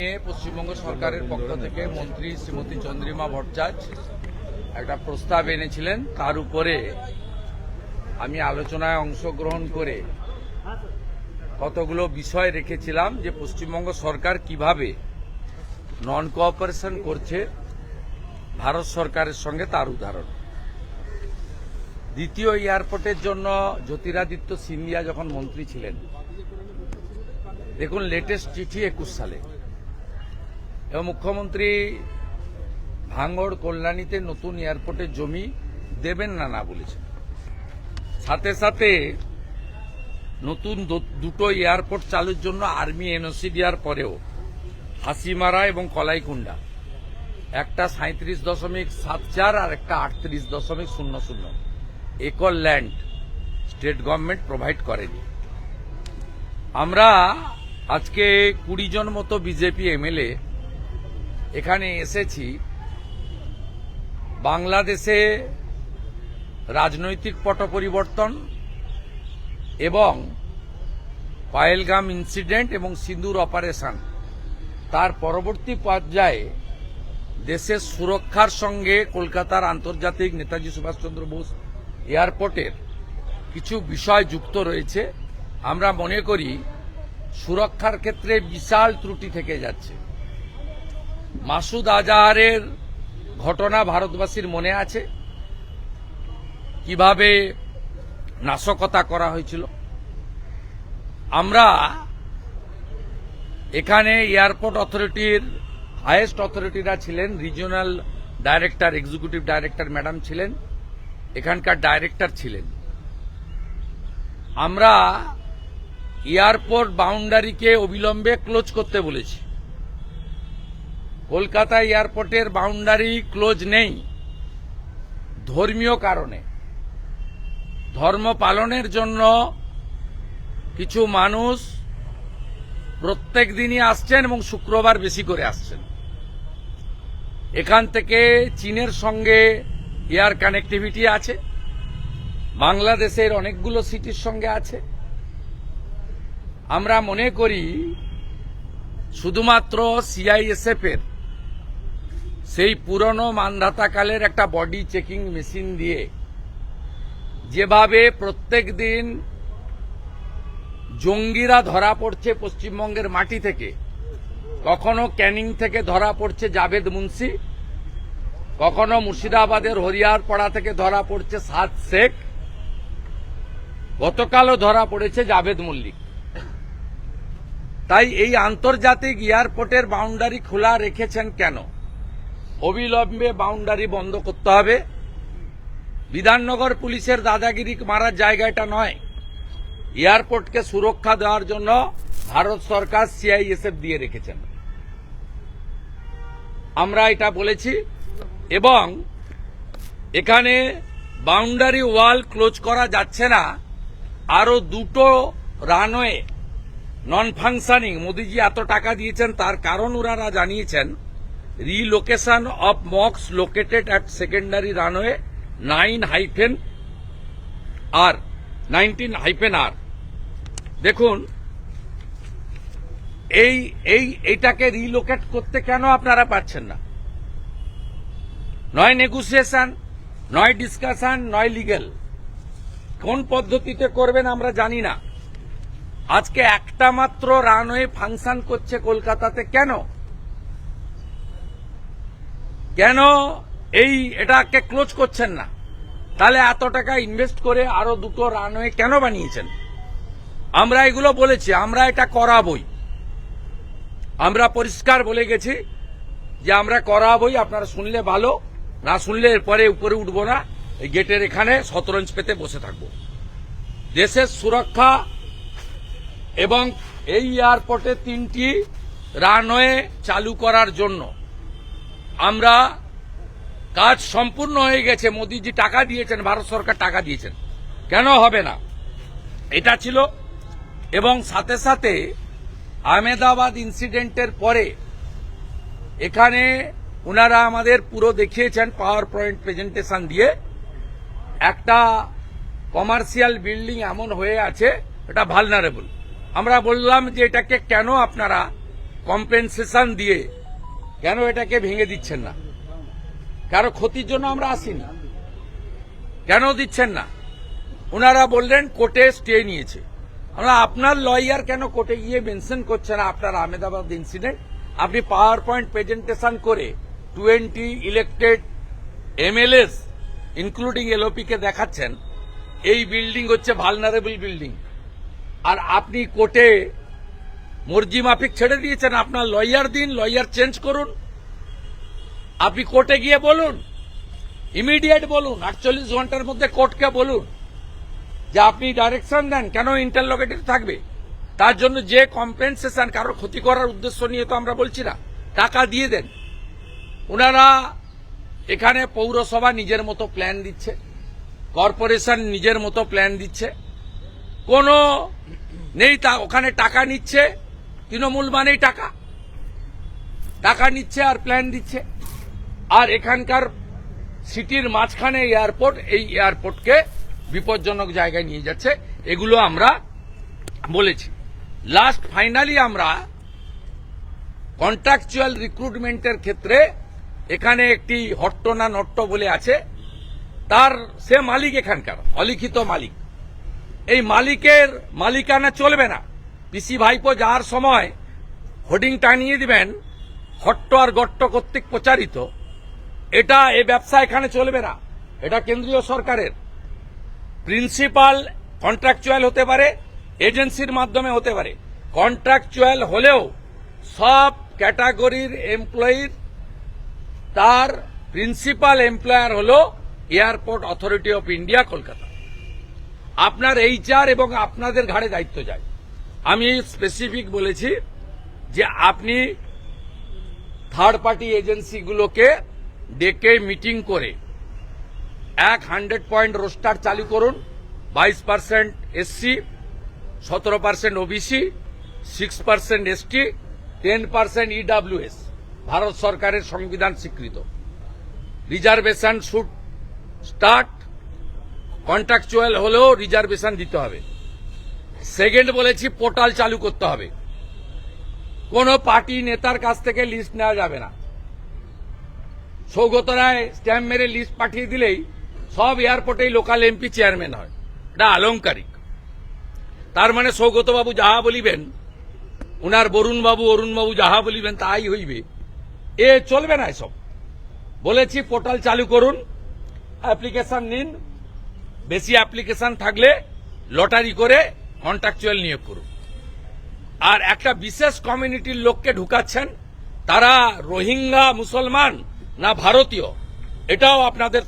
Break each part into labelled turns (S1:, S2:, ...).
S1: পশ্চিমবঙ্গ সরকারের পক্ষ থেকে মন্ত্রী শ্রীমতী চন্দ্রিমা ভট্টাচার্য একটা প্রস্তাব এনেছিলেন। তার উপরে আমি আলোচনায় অংশগ্রহণ করে কতগুলো বিষয় রেখেছিলাম যে পশ্চিমবঙ্গ সরকার কীভাবে নন কোঅপারেশন করছে ভারত সরকারের সঙ্গে তার উদাহরণ। দ্বিতীয় এয়ারপোর্টের জন্য জ্যোতিরাদিত্য সিন্ধিয়া যখন মন্ত্রী ছিলেন, দেখুন লেটেস্ট চিঠি একুশ সালে। এবং মুখ্যমন্ত্রী ভাঙড় কল্যাণীতে নতুন এয়ারপোর্টের জমি দেবেন না না বলেছেন। সাথে সাথে নতুন দুটো এয়ারপোর্ট চালুর জন্য আর্মি এনওসি দেওয়ার পরেও হাসিমারা এবং কলাইকুণ্ডা, একটা সাঁত্রিশ দশমিক সাত চার আর একটা আটত্রিশ দশমিক শূন্য শূন্য acre land state government provide করেনি। আমরা আজকে কুড়ি জন মতো বিজেপি এমএলএ এখানে এসেছি বাংলাদেশে রাজনৈতিক পট পরিবর্তন এবং পায়েলগাম ইনসিডেন্ট এবং সিন্দুর অপারেশন তার পরবর্তী পর্যায়ে দেশের সুরক্ষার সঙ্গে কলকাতার আন্তর্জাতিক নেতাজি সুভাষচন্দ্র বোস এয়ারপোর্টের কিছু বিষয় যুক্ত রয়েছে। আমরা মনে করি সুরক্ষার ক্ষেত্রে বিশাল ত্রুটি থেকে যাচ্ছে। মাসুদ আজাহারের ঘটনা ভারতবাসীর মনে আছে? কীভাবে নাশকতা করা হয়েছিল? আমরা এখানে এয়ারপোর্ট অথরিটির হায়েস্ট অথরিটিরা ছিলেন, regional director, executive director madam ছিলেন, এখানকার ডাইরেক্টর ছিলেন। আমরা এয়ারপোর্ট বাউন্ডারিকে অবিলম্বে ক্লোজ করতে বলেছি। কলকাতা এয়ারপোর্টের বাউন্ডারি ক্লোজ নেই। ধর্মীয় কারণে। ধর্ম পালনের জন্য কিছু মানুষ প্রত্যেক দিনই আসছেন এবং শুক্রবার বেশি করে আসছেন। এখান থেকে চীনের সঙ্গে এয়ার কানেক্টিভিটি আছে। বাংলাদেশের অনেকগুলো সিটির সঙ্গে আছে। আমরা মনে করি, শুধুমাত্র সিআইএসএফ এর সেই পুরনো মানধাতাকালের একটা বডি চেকিং মেশিন দিয়ে যেভাবে প্রত্যেক দিন জঙ্গিরা ধরা পড়ছে পশ্চিমবঙ্গের মাটি থেকে, কখনো ক্যানিং থেকে ধরা পড়ছে জাভেদ মুন্সি, কখনো মুর্শিদাবাদের হরিয়ারপাড়া থেকে ধরা পড়ছে সাদ শেখ, গতকালও ধরা পড়েছে জাভেদ মল্লিক। তাই এই আন্তর্জাতিক এয়ারপোর্টের বাউন্ডারি খোলা রেখেছেন কেন? অবিলম্বে বাউন্ডারি বন্ধ করতে হবে। বিধাননগর পুলিশের দাদাগিরি মারার জায়গাটা নয়। এয়ারপোর্টকে সুরক্ষা দেওয়ার জন্য ভারত সরকার সিআইএসএফ দিয়ে রেখেছেন। আমরা এটা বলেছি এবং এখানে বাউন্ডারি ওয়াল ক্লোজ করা যাচ্ছে না। আরও দুটো রানওয়ে নন ফাংশনিং মোদিজি এত টাকা দিয়েছেন, তার কারণ ওনারা জানিয়েছেন। Relocation of mocks located at secondary runway nine hyphen R nineteen hyphen R দেখুন, এই এই এইটাকে রিলোকেট করতে কেন আপনারা পাচ্ছেন না? নয় নেগোসিয়েশন নয় ডিসকাশন নয় লিগেল কোন পদ্ধতিতে করবেন আমরা জানি না। আজকে একটা মাত্র রানওয়ে ফাংশন করছে কলকাতাতে কেন? কেন এই এটাকে ক্লোজ করছেন না? তাহলে এত টাকা ইনভেস্ট করে আরও দুটো রানওয়ে কেন বানিয়েছেন? আমরা এগুলো বলেছি, আমরা এটা করাবই। আমরা পরিষ্কার বলে গেছি যে আমরা করাবই, আপনারা শুনলে ভালো, না শুনলে এরপরে উপরে উঠবো না, এই গেটের এখানে শতরঞ্জ পেতে বসে থাকব। দেশের সুরক্ষা এবং এই এয়ারপোর্টে তিনটি রানওয়ে চালু করার জন্য আমরা কাজ সম্পূর্ণ হয়ে গেছে, মোদীজি টাকা দিয়েছেন, ভারত সরকার টাকা দিয়েছেন। কেন হবে না? এটা ছিল, এবং সাথে সাথে আহমেদাবাদ ইনসিডেন্টের পরে এখানে ওনারা আমাদের পুরো দেখিয়েছেন পাওয়ার পয়েন্ট প্রেজেন্টেশন দিয়ে। একটা কমার্শিয়াল বিল্ডিং এমন হয়ে আছে, এটা ভালনারেবল আমরা বললাম যে এটাকে কেন আপনারা কম্পেনসেশন দিয়ে কেন এটাকে ভেঙে দিচ্ছেন না? কারও ক্ষতির জন্য আমরা আসিনি। কেন দিচ্ছেন না? ওনারা বললেন, কোর্টে স্টে নিয়েছে। আমরা আপনার লয়ার কেন কোর্টে গিয়ে মেনশন করছে না আপনার আহমেদাবাদ ইনসিডেন্ট আপনি পাওয়ার পয়েন্ট প্রেজেন্টেশন করে twenty elected MLAs including LOP কে দেখাচ্ছেন, এই বিল্ডিং হচ্ছে ভালনারেবল বিল্ডিং আর আপনি কোর্টে মর্জি মাফিক ছেড়ে দিয়েছেন। আপনার লয়ার দিন, লয়ার চেঞ্জ করুন। আপনি কোর্টে গিয়ে বলুন। ইমিডিয়েট বলুন। আটচল্লিশ ঘণ্টার মধ্যে কোর্টকে বলুন যে আপনি ডাইরেকশন দেন, কেন ইন্টারলোকেটেড থাকবে? তার জন্য যে কম্পেনসেশন কারোর ক্ষতি করার উদ্দেশ্য নিয়ে তো আমরা বলছি না, টাকা দিয়ে দেন। ওনারা এখানে পৌরসভা নিজের মতো প্ল্যান দিচ্ছে কর্পোরেশন নিজের মতো প্ল্যান দিচ্ছে। কোনো নেই তা ওখানে টাকা নিচ্ছে তৃণমূল মানেই টাকা। টাকা নিচ্ছে আর প্ল্যান দিচ্ছে। আর এখানকার সিটির মাঝখানে এয়ারপোর্ট এই এয়ারপোর্টকে বিপজ্জনক জায়গায় নিয়ে যাচ্ছে। এগুলো আমরা বলেছি। লাস্ট ফাইনালি আমরা কন্ট্রাকচুয়াল রিক্রুটমেন্টের ক্ষেত্রে এখানে একটি হট্টনা নট্ট বলে আছে। তার সে মালিক এখানকার, অলিখিত মালিক। এই মালিকের মালিকানা চলবে না। পিসি ভাইপো যাওয়ার সময় হোর্ডিং টানিয়ে দিবেন, হট্ট আর গট্ট কর্তৃক প্রচারিত, এটা এ ব্যবসা এখানে চলবে না। এটা কেন্দ্রীয় সরকারের। প্রিন্সিপাল কন্ট্রাকচুয়াল হতে পারে, এজেন্সির মাধ্যমে হতে পারে। কন্ট্রাকচুয়াল হলেও সব ক্যাটাগরির এমপ্লয়ির, তার প্রিন্সিপাল এমপ্লয়ার হল airport authority of India, Kolkata. আপনার এইচআর এবং আপনাদের ঘাড়ে দায়িত্ব যায়। আমি স্পেসিফিক বলেছি যে আপনি থার্ড পার্টি এজেন্সিগুলোকে ডেকে মিটিং করে এক হান্ড্রেড পয়েন্ট রোস্টার চালু করুন, বাইশ পার্সেন্ট এসসি সতেরো percent OBC six percent ST ten percent EWS Bharat সরকারের সংবিধান স্বীকৃত। রিজার্ভেশন শুড স্টার্ট কন্ট্রাকচুয়াল হলেও রিজার্ভেশন দিতে হবে। সেকেন্ড বলেছি পোর্টাল চালু করতে হবে। কোন পার্টি নেতার কাছ থেকে লিস্ট নেওয়া যাবে না। সৌগত রায় স্ট্যাম্প মেরে লিস্ট পাঠিয়ে দিলেই সব এয়ারপোর্টেই লোকাল এমপি চেয়ারম্যান হয়। এটা আলংকারিক। তার মানে সৌগতবাবু যাহা বলিবেন, উনার বরুণবাবু অরুণবাবু যাহা বলিবেন তাই হইবে। এ চলবে না এসব। বলেছি পোর্টাল চালু করুন, অ্যাপ্লিকেশন নিন। বেশি অ্যাপ্লিকেশন থাকলে লটারি করে কন্ট্রাকচুয়াল নিয়োগ করুন। আর একটা বিশেষ কমিউনিটির লোককে ঢুকাচ্ছেন, তারা রোহিঙ্গা, মুসলমান না ভারতীয়, এটাও আপনাদের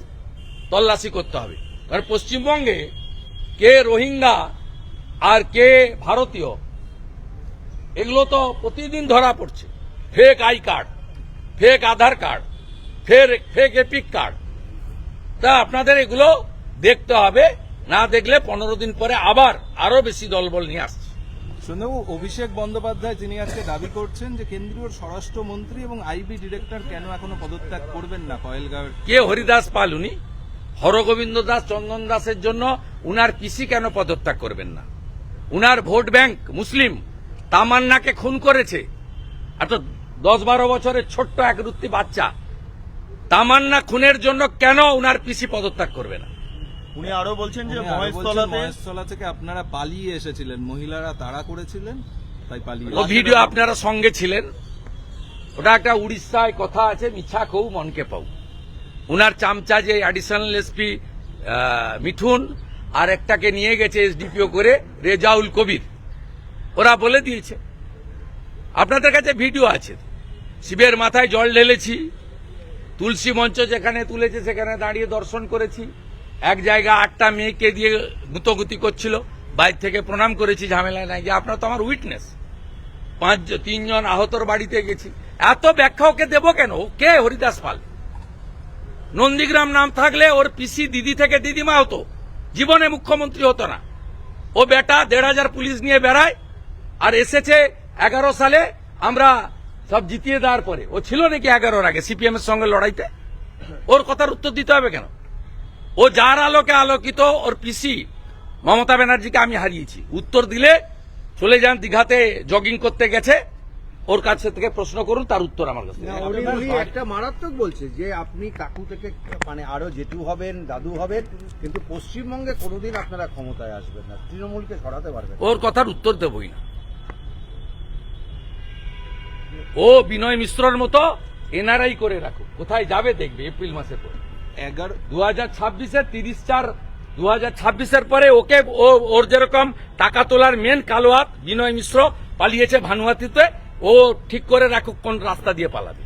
S1: তল্লাশি করতে হবে। কারণ পশ্চিমবঙ্গে কে রোহিঙ্গা আর কে ভারতীয়, এগুলো তো প্রতিদিন ধরা পড়ছে। Fake I card fake Aadhaar card ফের ফেক এপিক কার্ড তা আপনাদের এগুলো দেখতে হবে। না দেখলে পনেরো দিন পরে আবার আরও বেশি দলবল নিয়ে আসছে।
S2: অভিষেক বন্দ্যোপাধ্যায় তিনি আজকে দাবি করছেন যে কেন্দ্রীয় স্বরাষ্ট্রমন্ত্রী এবং আইবি ডিরেক্টর কেন এখনও পদত্যাগ করবেন না কয়েলগাঁওয়ের?
S1: কে হরিদাস পাল উনি? হরগোবিন্দ দাস চন্দন দাসের জন্য উনার পিসি কেন পদত্যাগ করবেন না? উনার ভোট ব্যাংক মুসলিম তামান্নাকে খুন করেছে। এত দশ বারো বছরের ছোট্ট এক রুত্তি বাচ্চা তামান্না খুনের জন্য কেন উনার পিসি পদত্যাগ করবে না?
S3: উনি আরও বলছেন যে মহেশতলাতে
S2: মহেশতলা থেকে আপনারা পালিয়ে এসেছিলেন। মহিলারা তাড়া করেছিলেন তাই পালিয়ে
S1: ও ভিডিও আপনারা সঙ্গে ছিলেন। ওটা একটা উড়িষ্যায় কথা আছে মিছা কৌ মনকে পাও উনার চামচা যে অ্যাডিশনাল এসপি মিঠুন আর একটাকে নিয়ে গেছে এসডিপিও করে রেজাউল কবির। ওরা বলে দিয়েছে। আপনাদের কাছে ভিডিও আছে। শিবের মাথায় জল ঢেলেছি তুলসী মঞ্চ যেখানে তুলেছে সেখানে দাঁড়িয়ে দর্শন করেছি। এক জায়গা আটটা মেয়েকে দিয়ে গুতগুতি করছিল, বাইর থেকে প্রণাম করেছি ঝামেলা নাই, যে আপনার তো আমার উইটনেস। পাঁচ তিনজন আহতর বাড়িতে গেছি। এত ব্যাখ্যা ওকে দেবো কেন? কে? হরিদাস পাল। নন্দীগ্রাম নাম থাকলে ওর পিসি দিদি থেকে দিদিমা হতো। জীবনে মুখ্যমন্ত্রী হতো না। ও বেটা দেড় হাজার পুলিশ নিয়ে বেড়ায়, আর এসেছে এগারো সালে, আমরা সব জিতিয়ে দেওয়ার পরে। ও ছিল নাকি এগারোর আগে সিপিএম এর সঙ্গে লড়াইতে? ওর কথার উত্তর দিতে হবে কেন? ও যার আলোকে আলোকিত ওর পিসি মমতা ব্যানার্জিকে আমি হারিয়েছি। উত্তর দিলে চলে যান দীঘাতে জগিং করতে গেছে ওর কাছে থেকে প্রশ্ন করুন তার উত্তর আমার কাছে।
S4: একটা মারাত্মক বলছে যে আপনি কাকু থেকে মানে আরও জেঠু হবেন দাদু হবেন কিন্তু পশ্চিমবঙ্গে কোনোদিন আপনারা ক্ষমতায় আসবেন না। তৃণমূলকে সরাতে পারবেন
S1: ওর কথার উত্তর দেবই না। ও বিনয় মিশ্রর মতো এনআরআই করে রাখো কোথায় যাবে দেখবে এপ্রিল মাসের পর
S2: এগারো
S1: দু হাজার ছাব্বিশের তিরিশ চার দু হাজার ছাব্বিশের পরে ওকে ওর যেরকম টাকা তোলার মেন কালো হাত বিনয় মিশ্র পালিয়েছে ভানুয়াতিতে ও ঠিক করে রাখুক কোন রাস্তা দিয়ে পালাবে।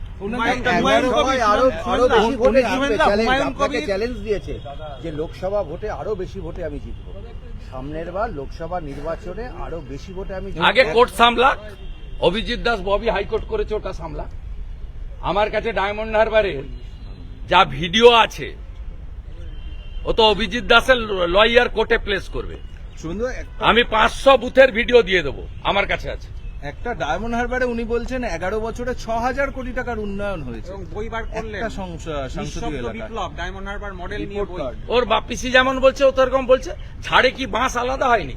S4: চ্যালেঞ্জ দিয়েছে যে লোকসভা ভোটে আরও বেশি ভোটে আমি জিতবো। সামনের বার লোকসভা নির্বাচনে আরও বেশি ভোটে আমি।
S1: আগে court সামলা Abhijit Das Bobby high court করেছে ওটা সামলা আমার কাছে ডায়মন্ড হারবারের যা ভিডিও আছে ও তো অভিজিৎ দাসের লয়ার কোর্টে প্লেস করবে। আমি পাঁচশো বুথের ভিডিও দিয়ে দেবো আমার কাছে আছে।
S2: একটা ডায়মন্ড হারবারে উনি বলছেন এগারো বছরে ছ হাজার কোটি টাকার উন্নয়ন হয়েছে।
S5: বিপ্লব ডায়মন্ড হারবার মডেল নিয়ে
S1: ওর বাপিসি যেমন বলছে ও তো এরকম বলছে ঝাড়ে কি বাঁশ আলাদা হয়নি?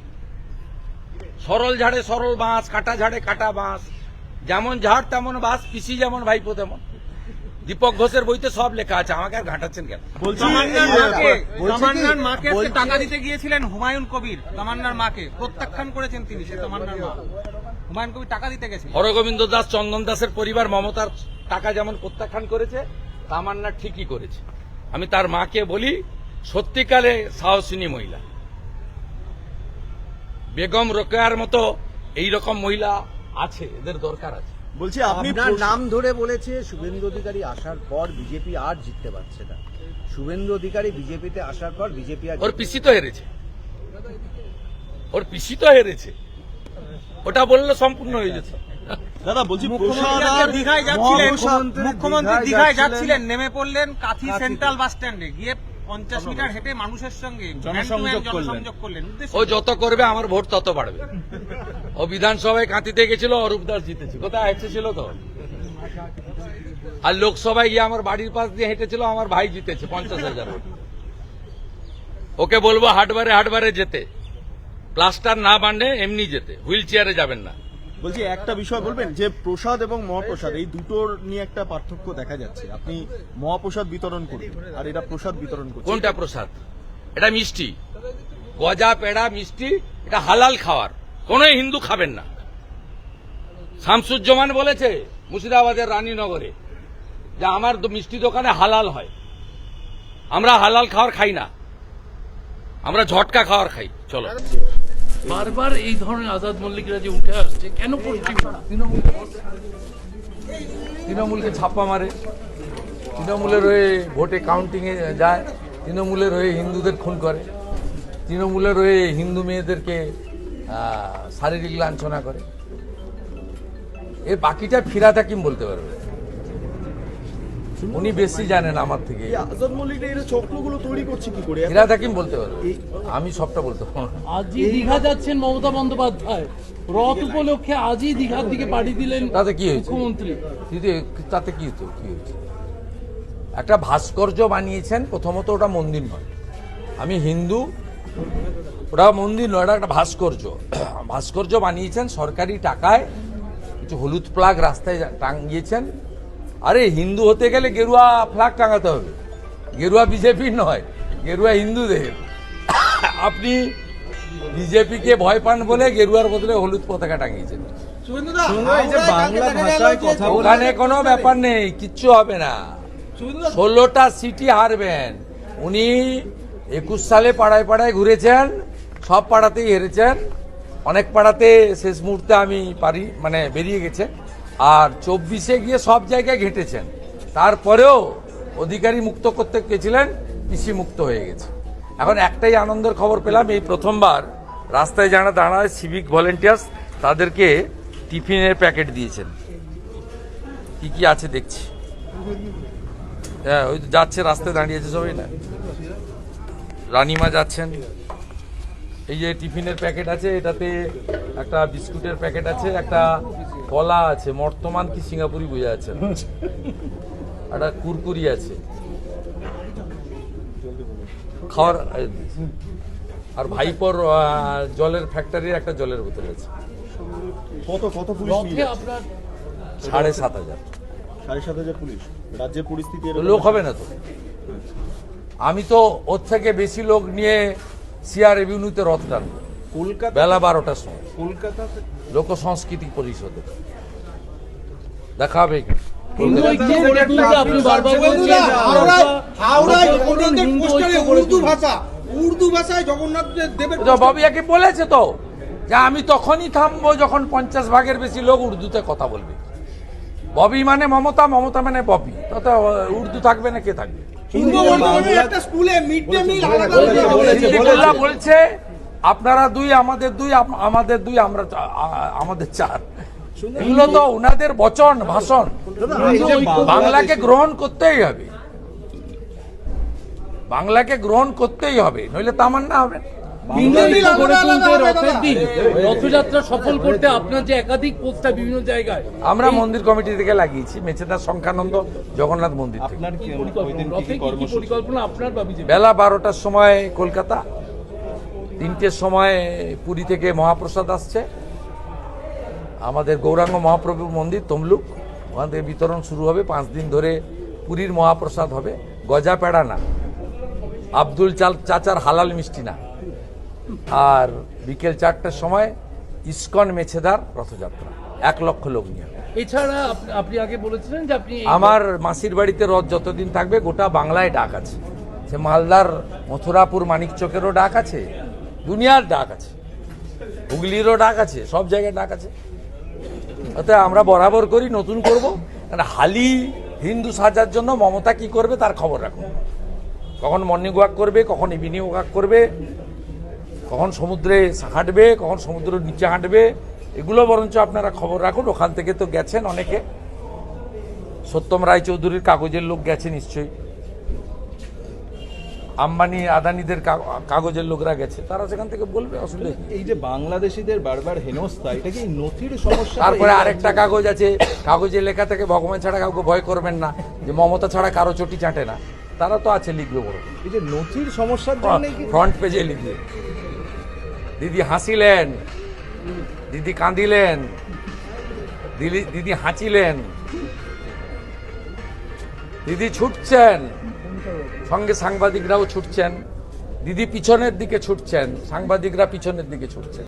S1: সরল ঝাড়ে সরল বাঁশ কাটা ঝাড়ে কাটা বাঁশ যেমন ঝাড় তেমন বাঁশ পিসি যেমন ভাইপো তেমন। দীপক ঘোষের বইতে সব লেখা আছে আমাকে আর ঘাটাচ্ছেন কেন?
S5: তামান্নার মাকে
S4: বলছি কি-
S5: তামান্নার মাকে টাকা দিতে গিয়েছিলেন হুমায়ুন কবির তামান্নার মাকে। প্রত্যাখ্যান করেছেন তিনি সে তামান্নার মা। হুমায়ুন কবির টাকা দিতে গেছিলেন
S1: হরগোবিন্দ দাস চন্দন দাসের পরিবার মমতার টাকা যেমন প্রত্যাখ্যান করেছে তামান্না ঠিকই করেছে। আমি তার মাকে বলি সত্যিকালে সাহসিনী মহিলা। বেগম রোকেয়ার মতো এই রকম মহিলা আছে এদের দরকার আছে।
S3: বলছি আপনি
S4: আপনার নাম ধরে বলেছে শুভেন্দু অধিকারী আসার পর বিজেপি আর জিততে পারছে না। শুভেন্দু অধিকারী বিজেপিতে আসার পর বিজেপি আর
S1: ওর পিসি তো হেরেছে। ওর পিসি তো হেরেছে। ওটা বললে সম্পূর্ণ হয়ে যেত।
S3: দাদা বলছি
S5: মুখ্যমন্ত্রী দীঘায় যাচ্ছিলেন। মুখ্যমন্ত্রী
S3: দীঘায়। যাচ্ছিলেন।
S5: নেমে পড়লেন কাথি সেন্ট্রাল বাস স্ট্যান্ডে। গিয়ে পঞ্চাশ মিটার হেঁটে মানুষের সঙ্গে
S2: জনসংযোগ করলেন।
S1: ও যত করবে আমার ভোট তত বাড়বে। ও বিধানসভায় কাঁতিতে গেছিল অরূপ দাস জিতেছে কোথায়? হেঁটেছিল তো। আর লোকসভায় গিয়ে আমার বাড়ির পাশ দিয়ে হেঁটেছিল আমার ভাই জিতেছে পঞ্চাশ হাজার ওকে বলব হাটবারে হাটবারে যেতে। প্লাস্টার না বানলে এমনি যেতে। হুইল চেয়ারে যাবেন না।
S3: বলছি, একটা বিষয় বলবেন? যে প্রসাদ এবং মহাপ্রসাদ, এই দুটোর নিয়ে একটা পার্থক্য দেখা যাচ্ছে। আপনি মহাপ্রসাদ বিতরণ করবেন, আর এটা প্রসাদ বিতরণ করছেন।
S1: কোনটা প্রসাদ? এটা মিষ্টি। গজা, পেড়া, মিষ্টি, এটা হালাল খাওয়ার। কোন হিন্দু খাবেন না। শামসুজ্জামান বলেছে, মুর্শিদাবাদের রানীনগরে, যে আমার মিষ্টি দোকানে হালাল হয়। আমরা হালাল খাওয়ার খাই না। আমরা ঝটকা খাওয়ার খাই। চলো।
S6: বারবার এই ধরনের আজাদ মল্লিকরা যে উঠে আসছে, কেন তৃণমূল
S7: তৃণমূলকে ছাপ্পা মারে। তৃণমূলের হয়ে ভোটে কাউন্টিংয়ে যায়, তৃণমূলের হয়ে হিন্দুদের খুন করে, তৃণমূলের হয়ে হিন্দু মেয়েদেরকে শারীরিক লাঞ্ছনা করে। এর বাকিটা ফিরাত হাকিম বলতে পারবে। উনি বেশি জানেন আমার থেকে।
S3: আজাদ মল্লিকরা এই চক্রগুলো তৈরি করছে কি করে?
S7: ফিরাত হাকিম বলতে পারবে আমি সবটা বলতে পারব
S6: আজই দীঘা যাচ্ছেন মমতা বন্দ্যোপাধ্যায়। রথ উপলক্ষে আজই দীঘার দিকে পাড়ি দিলেন
S7: তাতে কি হয়েছে?
S6: মুখ্যমন্ত্রী।
S7: দিদি তাতে কি হতো কি হয়েছে? একটা ভাস্কর্য বানিয়েছেন প্রথমত ওটা মন্দির নয়। আমি হিন্দু ওটা মন্দির নয় ওটা একটা ভাস্কর্য। ভাস্কর্য বানিয়েছেন সরকারি টাকায় কিছু হলুদ প্লাগ রাস্তায় টাঙিয়েছেন। আরে হিন্দু হতে গেলে গেরুয়া ফ্ল্যাগ টাঙাতে হবে। গেরুয়া বিজেপির নয় গেরুয়া হিন্দুদের। আপনি বিজেপিকে ভয় পান বলে গেরুয়ার বদলে হলুদ পতাকা টাঙিয়েছেন।
S2: এই যে বাংলা ভাষায় কথা বলে
S7: ওখানে কোনো ব্যাপার নেই কিচ্ছু হবে না। ষোলোটা সিটি হারবেন। উনি একুশ সালে পাড়ায় পাড়ায় ঘুরেছেন সব পাড়াতেই হেরেছেন। অনেক পাড়াতে শেষ মুহূর্তে আমি পারি মানে বেরিয়ে গেছে। আর চব্বিশে গিয়ে সব জায়গায় ঘেটেছেন। তারপরেও অধিকারী মুক্ত করতে গেছিলেন কৃষি মুক্ত হয়ে গেছে। এখন একটাই আনন্দের খবর পেলাম, এই প্রথমবার রাস্তায় যারা দাঁড়ায় সিভিক ভলেন্টিয়ার্স তাদেরকে টিফিনের প্যাকেট দিয়েছেন। কি কি আছে দেখছি। হ্যাঁ ওই তো যাচ্ছে, রাস্তায় দাঁড়িয়েছে সবাই না? রানিমা যাচ্ছেন। এই যে টিফিনের প্যাকেট আছে, এটাতে একটা বিস্কুটের প্যাকেট আছে, একটা কলা আছে বর্তমান কি সিঙ্গাপুরি বোঝা যাচ্ছে না। একটা কুরকুরি আছে। খাওয়ার আর ভাইপর জলের ফ্যাক্টরির একটা জলের বোতল আছে।
S3: কত কত পুলিশ?
S6: আপনার
S1: সাড়ে সাত হাজার।
S2: সাড়ে সাত হাজার পুলিশ। রাজ্যের পরিস্থিতি
S1: লোক হবে না তো। আমি তো ওর থেকে বেশি লোক নিয়ে সিআর এভিনিউতে রথ টানবো।
S8: কলকাতা
S1: বেলা বারোটার সময়।
S8: কলকাতাতে
S1: লোক সংস্কৃতি পরিষদে। দেখা হবে
S6: হিন্দু ঐক্যের বিরুদ্ধে আপনি বারবার বলছেন
S7: হাওড়ায়
S6: জগন্নাথ
S7: জগন্নাথের
S6: হিন্দু
S7: পোস্টারে
S6: ঐক্য গড়ে
S7: উর্দু
S6: তুলুন।
S7: ভাষা উর্দু ভাষায় জগন্নাথ দেবের
S1: তো ববিয়াকে বলেছে তো যে আমি তখনই থামবো যখন পঞ্চাশ ভাগের বেশি লোক উর্দুতে কথা বলবে। ববি মানে মমতা মমতা মানে ববি। তো উর্দু থাকবে না কে থাকবে?
S7: হিন্দু বর্ধমানের মিড ডে মিল
S2: বলেছে,
S1: আপনারা দুই আমাদের দুই আমাদের দুই আমরা আমাদের চার। এগুলো তো উনাদের বচন ভাষণ। বাংলাকে গ্রহণ করতেই হবে। বাংলাকে গ্রহণ করতেই হবে নইলে তামান্না হবে। না।
S6: হিন্দু ঐক্য গড়ে তুলতে রথের দিন। রথযাত্রা সফল করতে আপনার যে একাধিক পোস্টার বিভিন্ন জায়গায়
S1: আমরা মন্দির কমিটি থেকে লাগিয়েছি মেচেদার সংখ্যানন্দ জগন্নাথ মন্দির থেকে। বেলা বারোটার সময় কলকাতা তিনটের সময় পুরী থেকে মহাপ্রসাদ আসছে। আমাদের গৌরাঙ্গ মহাপ্রভুর মন্দির তমলুক ওখান থেকে বিতরণ শুরু হবে। পাঁচ দিন ধরে পুরীর মহাপ্রসাদ হবে। গজা পেড়া না। আব্দুল চাল চাচার হালাল মিষ্টি না। আর বিকেল চারটার সময় ইস্কন মেছেদার রথযাত্রা। এক লক্ষ লোক নিয়ে।
S6: এছাড়া আপনি- আগে বলেছিলেন যে আপনি
S1: আমার মাসির বাড়িতে রথ যতদিন থাকবে গোটা বাংলায় ডাক আছে। সে মালদার মথুরাপুর মানিকচকেরও ডাক আছে। দুনিয়ার ডাক আছে। হুগলিরও ডাক আছে, সব জায়গায় ডাক আছে। অতএব আমরা বরাবর করি, নতুন করব। কারণ হালি হিন্দু সাজার জন্য মমতা কি করবে তার খবর রাখুন। কখন মর্নিং ওয়াক করবে, কখন ইভিনিং ওয়াক করবে, কখন সমুদ্রে হাঁটবে, কখন সমুদ্রের নিচে হাঁটবে, এগুলো বরঞ্চ আপনারা খবর রাখুন। ওখান থেকে তো গেছেন অনেকে। সত্যম রায়চৌধুরীর কাগজের লোক গেছে নিশ্চয়ই। আম্বানি আদানিদের কাগজের লোকরা গেছে তারা সেখান থেকে বলবে কি?
S2: এই যে বাংলাদেশিদের বারবার হেনস্থা এটা কি নথির সমস্যা?
S1: তারপরে আরেকটা কাগজ আছে কাগজে লেখা থেকে ভগবান ছাড়া কাউকে ভয় করবেন না যে মমতা ছাড়া কারও চটি চাটে না। তারা তো আছে লিখবে বড়।
S2: এই যে নথির সমস্যার জন্যই কি
S1: ফ্রন্ট পেজে লিখবে। দিদি হাসিলেন দিদি কাঁদিলেন দিদি দিদি হাঁচিলেন দিদি ছুটছেন। সঙ্গে সাংবাদিকরাও ছুটছেন দিদি পিছনের দিকে ছুটছেন সাংবাদিকরা পিছনের দিকে ছুটছেন।